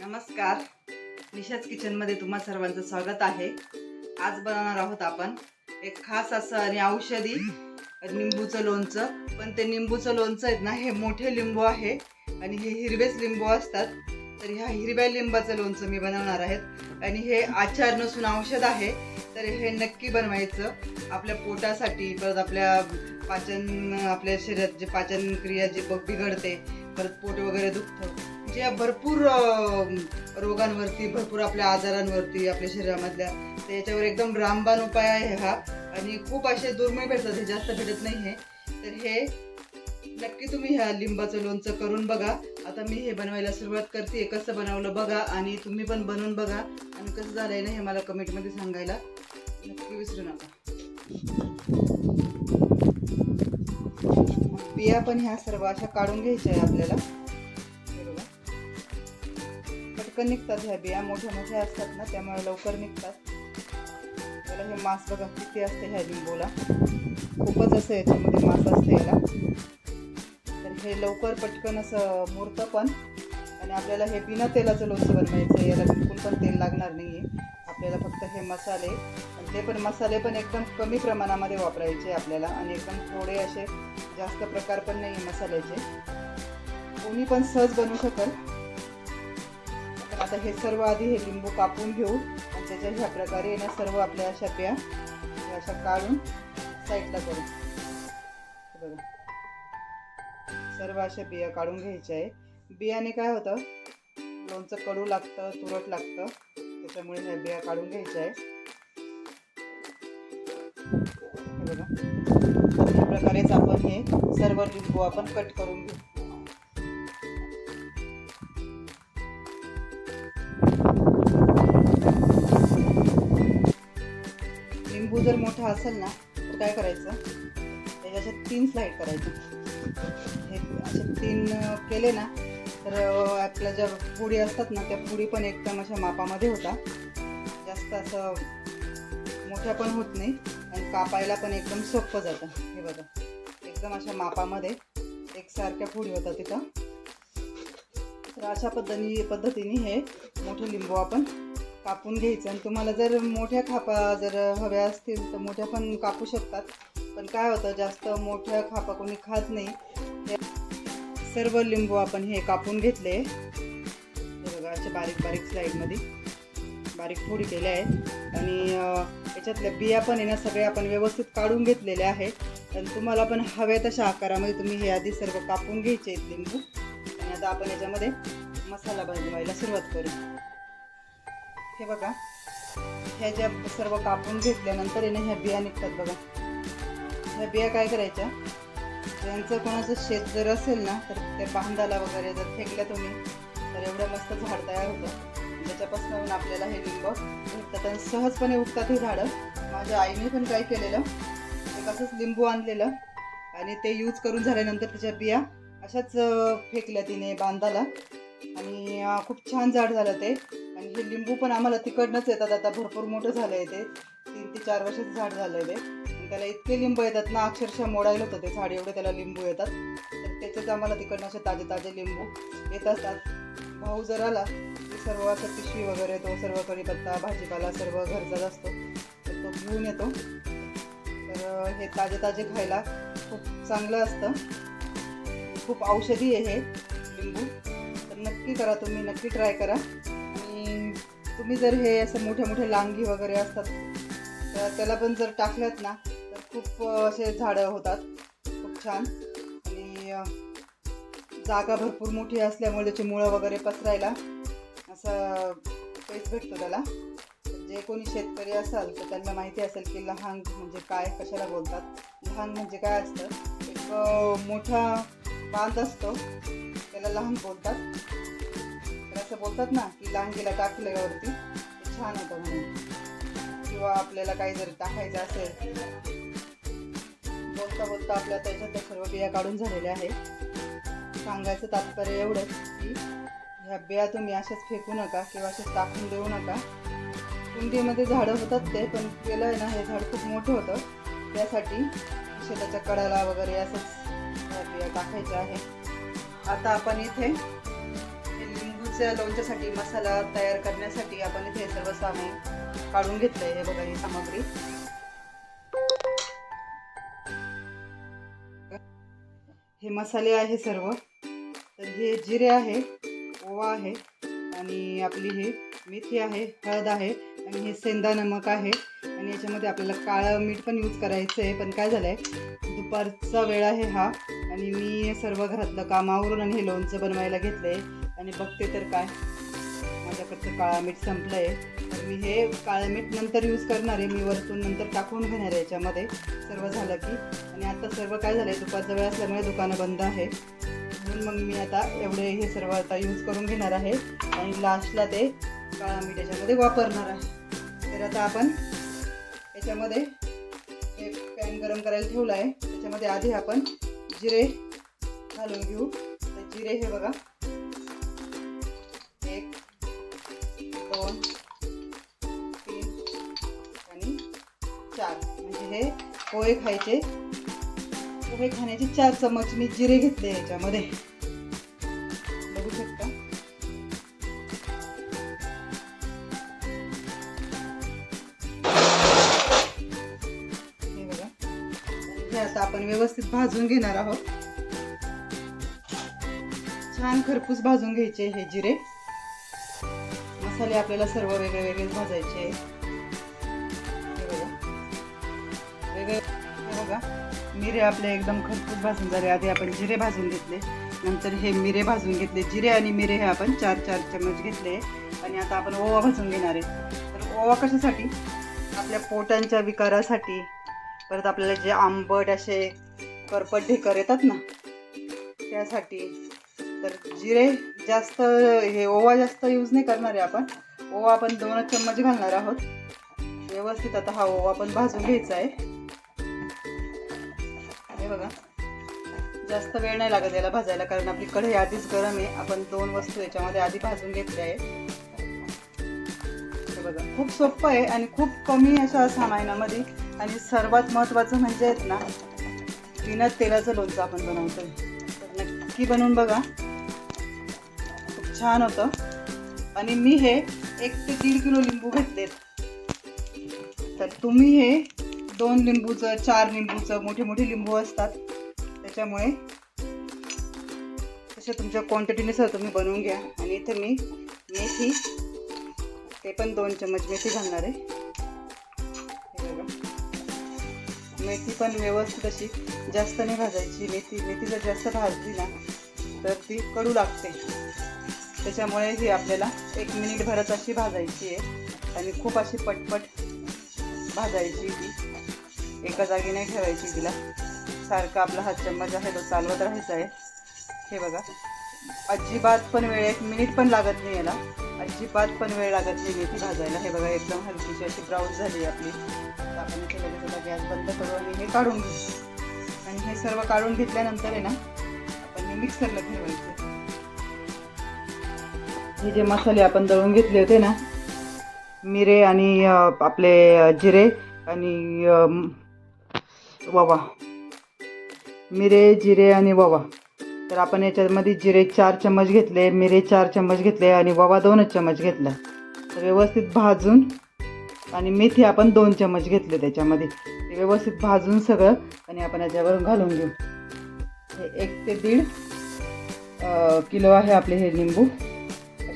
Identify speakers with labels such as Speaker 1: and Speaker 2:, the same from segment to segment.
Speaker 1: नमस्कार. निशाच किचनमध्ये तुम्हा सर्वांचं स्वागत आहे. आज बनवणार आहोत आपण एक खास असं आणि औषधी लिंबूचं लोणचं. पण ते लिंबूचं लोणचं आहेत ना हे मोठे लिंबू आहे आणि हे हिरवेच लिंबू असतात. तर ह्या हिरव्या लिंबाचं लोणचं मी बनवणार आहेत. आणि हे आचार नसून औषध आहे. तर हे नक्की बनवायचं. आपल्या पोटासाठी परत आपल्या पाचन आपल्या शरीरात जे पाचन क्रिया जे बिघडते परत पोट वगैरे दुखतं जे भरपूर रोगांवरती भरपूर आपल्या आजारांवरती आपल्या शरीरामधल्या तर याच्यावर एकदम रामबाण उपाय आहे हा. आणि खूप असे दुर्मिळ भेटतात हे जास्त भेटत नाही हे. तर हे नक्की तुम्ही ह्या लिंबाचं लोणचं करून बघा. आता मी हे बनवायला सुरुवात करते. कसं बनवलं बघा आणि तुम्ही पण बनवून बघा. आणि कसं झालंय ना हे मला कमेंटमध्ये सांगायला नक्की विसरू नका. बिया पण ह्या सर्व अशा काढून घ्यायच्या आहे आपल्याला. पटकन निघतात ह्या बिया मोठ्या मोठ्या असतात ना त्यामुळे लवकर निघतात. त्याला हे मांस बघा किती असते ह्या लिंबूला. खूपच असं याच्यामध्ये मांस असते याला. तर हे लवकर पटकन असं मुरतं पण. आणि आपल्याला हे बिना तेलाचं लोणचं बनवायचं आहे याला बिलकुल पण तेल लागणार नाही आहे आपल्याला फक्त हे मसाले. आणि ते पण मसाले पण एकदम कमी प्रमाणामध्ये वापरायचे आपल्याला. आणि एकदम थोडे असे जास्त प्रकार पण नाही आहे मसाल्याचे. कोणी पण सहज बनवू शकल. आता हे सर्व आधी हे लिंबू कापून घेऊ. आणि त्याच्या ह्या प्रकारे ना सर्व आपल्या अशा प्या अशा काढून साईडला करू. बघा. सर्व अशा बिया काढून घ्यायच्या आहे बियाने काय होतं? लोणचं कडू लागतं तुरट लागतं. त्याच्यामुळे ह्या बिया काढून घ्यायच्या आहे बघा. अशा प्रकारेच आपण हे सर्व लिंबू आपण कट करून घेऊ. जर मोठा असेल ना तर काय करायचं? त्याच्या अशा तीन स्लाईड करायचं. हे असे तीन केले ना तर आपल्या ज्या पुडी असतात ना त्या पुडी पण एकदम अशा मापामध्ये होतात जास्त असं मोठ्या पण होत नाही आणि कापायला पण एकदम सोपं जातं. हे बघा एकदम अशा मापामध्ये एकसारख्या पुडी होतात तिथं. तर अशा पद्धतीने पद्धतीने हे मोठे लिंबू आपण कापून घ्यायचं आणि तुम्हाला जर मोठ्या खापा जर हव्या असतील तर मोठ्या पण कापू शकतात. पण काय होतं जास्त मोठ्या खापा कोणी खात नाही. सर्व लिंबू आपण हे कापून घेतले. बघा असे बारीक बारीक स्लाईडमध्ये बारीक फोडी केल्या आहेत. आणि याच्यातल्या बिया पण आहे ना सगळ्या आपण व्यवस्थित काढून घेतलेल्या आहेत. आणि तुम्हाला पण हव्या तशा आकारामध्ये तुम्ही हे आधी सर्व कापून घ्यायचे आहेत लिंबू. आणि आता आपण याच्यामध्ये मसाला बनवायला सुरुवात करू. हे बघा. ह्या ज्या सर्व कापून घेतल्यानंतर याने ह्या बिया निघतात बघा. ह्या बिया काय करायच्या? त्यांचं कोणाचं शेत जर असेल ना तर त्या बांधाला वगैरे जर फेकल्या तुम्ही तर एवढं मस्त झाड तयार होतं. त्याच्यापासून आपल्याला हे लिंब भेटतात. आणि सहजपणे उठतात हे झाडं. माझ्या आईने पण काय केलेलं? एक असंच लिंबू आणलेलं. आणि ते यूज करून झाल्यानंतर त्याच्या बिया अशाच फेकल्या तिने बांधाला. आणि खूप छान झाड झालं ते. आणि हे लिंबू पण आम्हाला तिकडनंच येतात. आता भरपूर मोठं झालं आहे ते. तीन ते चार वर्षाचं झाड झालं आहे ते त्याला इतके लिंबू येतात ना अक्षरशः मोडायला होतं ते झाड. एवढे त्याला लिंबू येतात. तर त्याचेच आम्हाला तिकडनं असे ताजे ताजे लिंबू येत असतात. भाऊ जर आला की सर्व असं पिशवी वगैरे तो सर्व कढीपत्ता भाजीपाला सर्व घरचाच असतो. तर तो घेऊन येतो. तर हे ताजे ताजे खायला खूप चांगलं असतं. खूप औषधी आहे हे लिंबू. तर नक्की करा तुम्ही नक्की ट्राय करा. तुम्ही जर हे असं मोठ्या मोठ्या लांगी वगैरे असतात तर त्याला पण जर टाकल्यात ना तर खूप असे झाडं होतात. खूप छान. आणि जागा भरपूर मोठी असल्यामुळे त्याची मुळं वगैरे पसरायला असं पेच भेटतो त्याला. जे कोणी शेतकरी असाल तर त्यांना माहिती असेल की लहान म्हणजे काय कशाला बोलतात. लहान म्हणजे काय असतं? एक मोठा बांध असतो. त्याला लहान बोलतात. असं बोलतात ना की लांगीला टाकल्यावरती ते छान होतं म्हणून. किंवा आपल्याला काही जर टाकायचं असेल बोलता बोलता आपल्या त्याच्यात सर्व बिया काढून झालेल्या आहेत. सांगायचं तात्पर्य एवढंच की ह्या बिया तुम्ही अशाच फेकू नका किंवा अशाच टाकून देऊ नका. कुंडीमध्ये झाडं होतात ते पण केलं आहे ना हे झाड खूप मोठं होतं. त्यासाठी शेताच्या कडाला वगैरे असंच ह्या बिया टाकायच्या आहे आता आपण इथे लोणच्यासाठी मसाला तयार करण्यासाठी आपण इथे सर्व सामान काढून घेतलंय हे बघा ही सामग्री. हे मसाले आहे सर्व. तर हे जिरे आहे ओवा आहे आणि आपली हे मेथी आहे हळद आहे आणि हे सेंदा नमक आहे. आणि याच्यामध्ये आपल्याला काळं मीठ पण यूज करायचं आहे पण काय झालं आहे दुपारचा वेळ आहे हा. आणि मी सर्व घरातलं कामावरून आणि हे लोणचं बनवायला घेतलं आहे आणि बघते तर काय. माझ्याकडचं काळा मीठ संपलं आहे तर मी हे काळं मीठ नंतर यूज करणार आहे. मी वरतून नंतर टाकून घेणार आहे याच्यामध्ये. सर्व झालं की. आणि आता सर्व काय झालं आहे दुपारचा वेळ असल्यामुळे दुकानं बंद आहे. म्हणून मग मी आता एवढे हे सर्व आता यूज करून घेणार आहे. आणि लास्टला ते काळा मीठ याच्यामध्ये वापरणार आहे. तर आता आपण याच्यामध्ये हे पॅन गरम करायला ठेवलं आहे त्याच्यामध्ये आधी आपण जिरे घालून घेऊ. तर जिरे हे बघा. दोन तीन आणि चार. म्हणजे हे पोहे खायचे. पोहे खाण्याचे चार चमच मी जिरे घेतले याच्यामध्ये. बघू शकता. हे बघा. हे आता आपण व्यवस्थित भाजून घेणार आहोत. छान खरपूस भाजून घ्यायचे हे जिरे. मसाले आपल्याला सर्व वेगळे वेगळेच भाजायचे. वेगळे बघा. मिरे आपले एकदम खरपूस भाजून झाले. आधी आपण जिरे भाजून घेतले. नंतर हे मिरे भाजून घेतले. जिरे आणि मिरे हे आपण चार चार चमच घेतले. आणि आता आपण ओवा भाजून घेणार आहे. तर ओवा कशासाठी? आपल्या पोटांच्या विकारासाठी. परत आपल्याला जे आंबट असे करपट ढेकर येतात ना त्यासाठी. तर जिरे जास्त हे ओवा जास्त यूज नाही करणार आहे आपण. ओवा आपण दोनच चम्मच घालणार आहोत. व्यवस्थित आता हा ओवा पण भाजून घ्यायचा आहे. हे बघा. जास्त वेळ नाही लागत याला भाजायला कारण आपली कढई आधीच गरम आहे. आपण दोन वस्तू याच्यामध्ये आधी भाजून घेतल्या आहे. बघा. खूप सोपं आहे आणि खूप कमी अशा सामानामध्ये. आणि सर्वात महत्त्वाचं म्हणजे आहेत ना बिना तेलाचं लोणचं आपण बनवतोय. नक्की बनवून बघा. छान होतं. आणि मी हे एक ते दीड किलो लिंबू घेतलेत. तर तुम्ही हे दोन लिंबूचं चार लिंबूचं मोठे मोठे लिंबू असतात. त्याच्यामुळे तशा तुमच्या क्वांटिटीनुसार तुम्ही बनवून घ्या. आणि इथे मी मेथी ते पण दोन चम्मच मेथी घालणार आहे. मेथी पण व्यवस्थित अशी जास्त नाही भाजायची. मेथी मेथी जर जास्त भाजली ना तर ती कडू लागते. त्याच्यामुळे ही आपल्याला एक मिनिट भरत अशी भाजायची आहे. आणि खूप अशी पटपट भाजायची ती. एका जागी नाही ठेवायची तिला. सारखा आपला हात चम्मच आहे तो चालवत राहायचा आहे. हे बघा. अजिबात पण वेळ एक मिनिट पण लागत नाही याला. अजिबात पण वेळ लागत नाही मेथी भाजायला. हे बघा एकदम हलकीशी अशी ब्राऊन झाली आपली. आपण इथे लगेच आता गॅस बंद करू आणि हे काढून घेऊ. आणि हे सर्व काढून घेतल्यानंतर आहे ना आपण हे मिक्सरला ठेवायचं. हे जे मसाले आपण दळून घेतले होते ना मिरे आणि आपले जिरे आणि ववा. मिरे जिरे आणि ववा. तर आपण याच्यामध्ये जिरे चार चम्मच घेतले मिरे चार चम्मच घेतले आणि ववा दोनच चम्मच घेतला. तर व्यवस्थित भाजून आणि मेथी आपण दोन चम्मच घेतले त्याच्यामध्ये. ते व्यवस्थित भाजून सगळं आणि आपण याच्यावरून घालून घेऊ. हे एक ते दीड किलो आहे आपले हे लिंबू.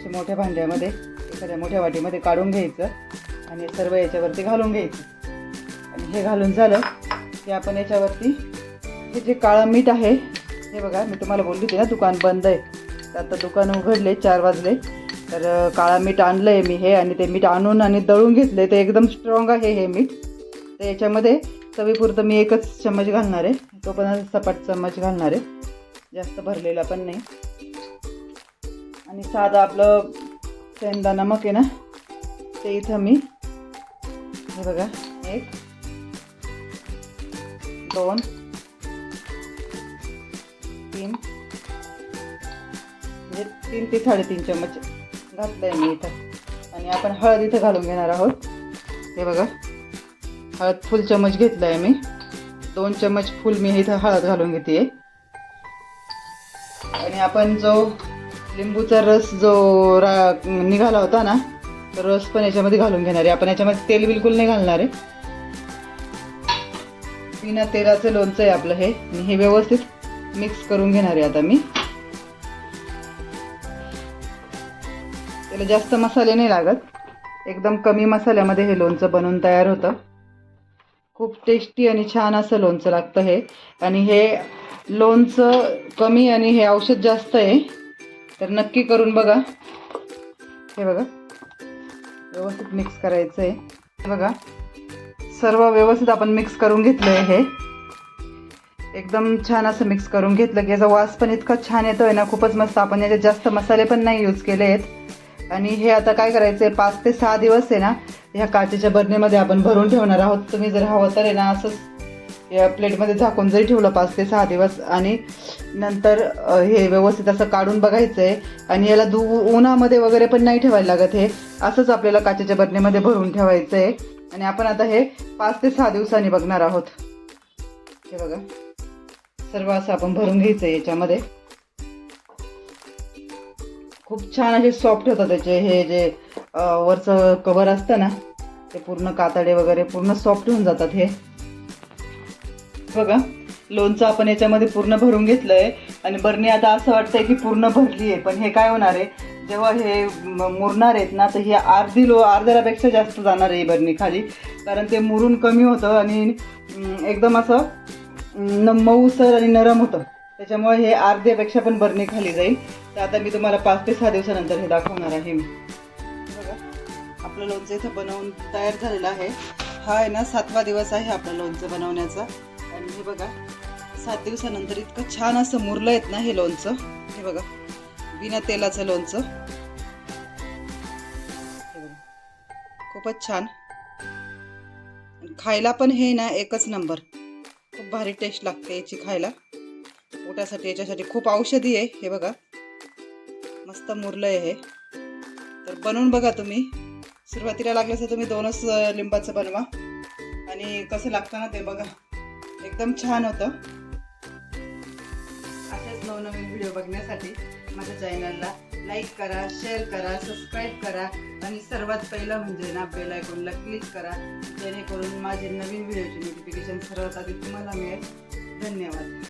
Speaker 1: असे मोठ्या भांड्यामध्ये एखाद्या मोठ्या वाटीमध्ये काढून घ्यायचं आणि सर्व याच्यावरती घालून घ्यायचं. आणि हे घालून झालं की आपण याच्यावरती हे जे काळं मीठ आहे हे बघा मी तुम्हाला बोलली होती ना दुकान बंद आहे. तर आता दुकान उघडले चार वाजले. तर काळा मीठ आणलं आहे मी हे आणि ते मीठ आणून आणि दळून घेतले ते एकदम स्ट्रॉंग आहे हे मीठ. तर याच्यामध्ये चवीपुरतं मी एकच चम्मच घालणार आहे. तो पण सपाट चम्मच घालणार आहे. जास्त भरलेला पण नाही. आणि साधं आपलं सेंदा नमक आहे ना ते इथं मी हे बघा एक दोन तीन म्हणजे तीन ते साडेतीन चम्मच घातलंय मी इथं. आणि आपण हळद इथं घालून घेणार आहोत. हे बघा हळद फुल चम्मच घेतलं आहे मी. दोन चम्मच फुल मी इथं हळद घालून घेते आणि आपण जो लिंबूचा रस जो रा निघाला होता ना तर रस पण याच्यामध्ये घालून घेणार आहे. आपण याच्यामध्ये तेल बिलकुल नाही घालणार आहे. बिना तेलाचं लोणचं आहे आपलं हे. आणि हे व्यवस्थित मिक्स करून घेणार आहे आता मी. त्याला जास्त मसाले नाही लागत. एकदम कमी मसाल्यामध्ये हे लोणचं बनवून तयार होतं. खूप टेस्टी आणि छान असं लोणचं लागतं हे. आणि हे लोणचं कमी आणि हे औषध जास्त आहे. तर नक्की करून बघा. हे बघा. व्यवस्थित मिक्स करायचं आहे हे बघा. सर्व व्यवस्थित आपण मिक्स करून घेतलं आहे हे. एकदम छान असं मिक्स करून घेतलं की याचा वास पण इतका छान येतो आहे ना खूपच मस्त. आपण याच्यात जास्त मसाले पण नाही यूज केले आहेत. आणि हे आता काय करायचं आहे पाच ते सहा दिवस आहे ना ह्या काचेच्या बरणीमध्ये आपण भरून ठेवणार आहोत. तुम्ही जर हवं तर आहे ना असंच या प्लेटमध्ये झाकून जरी ठेवलं पाच ते सहा दिवस आणि नंतर हे व्यवस्थित असं काढून बघायचं आहे आणि याला दू उन्हामध्ये वगैरे पण नाही ठेवायला लागत हे असंच आपल्याला काचेच्या बरणीमध्ये भरून ठेवायचं आहे आणि आपण आता हे पाच ते सहा दिवसांनी बघणार आहोत. हे बघा. सर्व असं आपण भरून घ्यायचं आहे याच्यामध्ये. खूप छान असे सॉफ्ट होतात त्याचे. हे जे वरचं कवर असतं ना ते पूर्ण कातडे वगैरे पूर्ण सॉफ्ट होऊन जातात हे. बघा लोणचं आपण याच्यामध्ये पूर्ण भरून घेतलं आहे आणि बरणी आता असं वाटतंय की पूर्ण भरली आहे. पण हे काय होणार आहे? जेव्हा हे मुरणार आहेत ना तर ही अर्धी लो अर्ध्यापेक्षा जास्त जाणार आहे ही बरणी खाली. कारण ते मुरून कमी होतं आणि एकदम असं न- मऊसर आणि नरम होतं. त्याच्यामुळे हे अर्ध्यापेक्षा पण बरणी खाली जाईल. तर आता मी तुम्हाला पाच ते सहा दिवसानंतर हे दाखवणार आहे. मी बघा आपलं लोणचं इथं बनवून तयार झालेलं आहे. हा आहे ना सातवा दिवस आहे आपलं लोणचं बनवण्याचा. आणि हे बघा सात दिवसानंतर इतकं छान असं मुरलं येत ना हे लोणचं. हे बघा बिना तेलाचं लोणचं. खूपच छान. खायला पण हे ना एकच नंबर. खूप भारी टेस्ट लागते याची खायला. पोटासाठी याच्यासाठी खूप औषधी आहे हे बघा. मस्त मुरलं आहे हे. तर बनवून बघा तुम्ही. सुरुवातीला लागलं तर तुम्ही दोनच लिंबाचं बनवा. आणि कसं लागतं ना ते बघा. एकदम छान होतं. असेच नवनवीन व्हिडिओ बघण्यासाठी माझ्या चॅनलला लाईक करा शेअर करा सबस्क्राईब करा आणि सर्वात पहिलं म्हणजे ना बेल आयकॉनला क्लिक करा. जेणेकरून माझे नवीन व्हिडिओचे नोटिफिकेशन सर्वात आधी तुम्हाला मिळेल. धन्यवाद.